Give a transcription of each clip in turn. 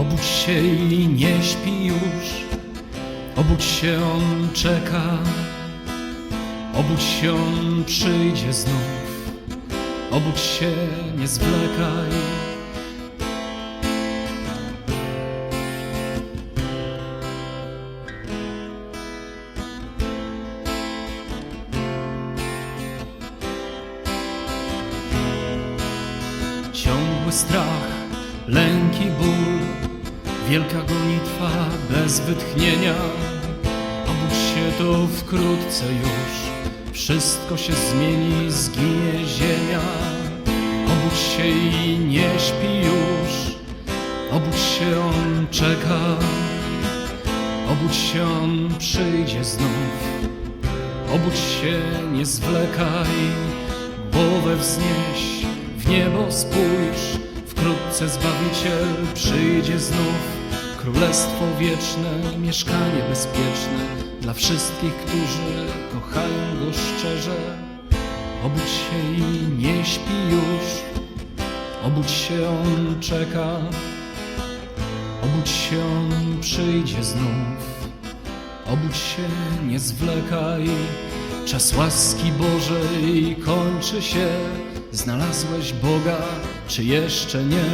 Obudź się i nie śpi już, obudź się, on czeka. Obudź się, on przyjdzie znów, obudź się, nie zwlekaj. Ciągły strach, lęki, ból, wielka gonitwa bez wytchnienia. Obudź się to wkrótce już, wszystko się zmieni, zginie ziemia. Obudź się i nie śpi już, obudź się, on czeka. Obudź się, on przyjdzie znów. Obudź się, nie zwlekaj, głowę wznieś, w niebo spójrz, wkrótce Zbawiciel przyjdzie znów. Królestwo wieczne, mieszkanie bezpieczne dla wszystkich, którzy kochają Go szczerze. Obudź się i nie śpi już, obudź się, On czeka. Obudź się, On przyjdzie znów. Obudź się, nie zwlekaj, czas łaski Bożej kończy się. Znalazłeś Boga, czy jeszcze nie?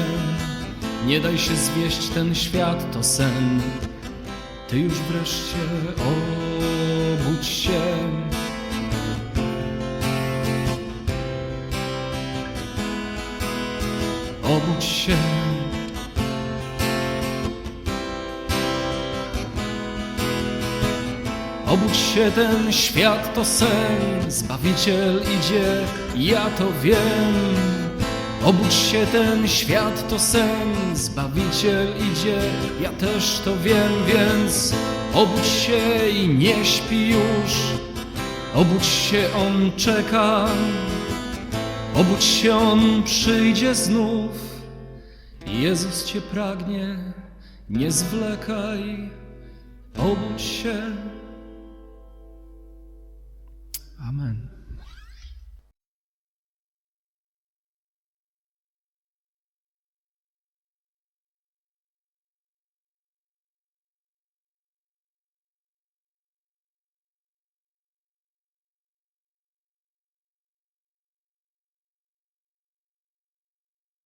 Nie daj się zwieść, ten świat to sen. Ty już wreszcie obudź się. Obudź się. Obudź się, ten świat to sen, Zbawiciel idzie, ja to wiem. Obudź się, ten świat to sen, Zbawiciel idzie, ja też to wiem, więc obudź się i nie śpi już. Obudź się, on czeka, obudź się, on przyjdzie znów. Jezus cię pragnie, nie zwlekaj, obudź się.